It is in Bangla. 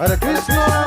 Hare Krishna!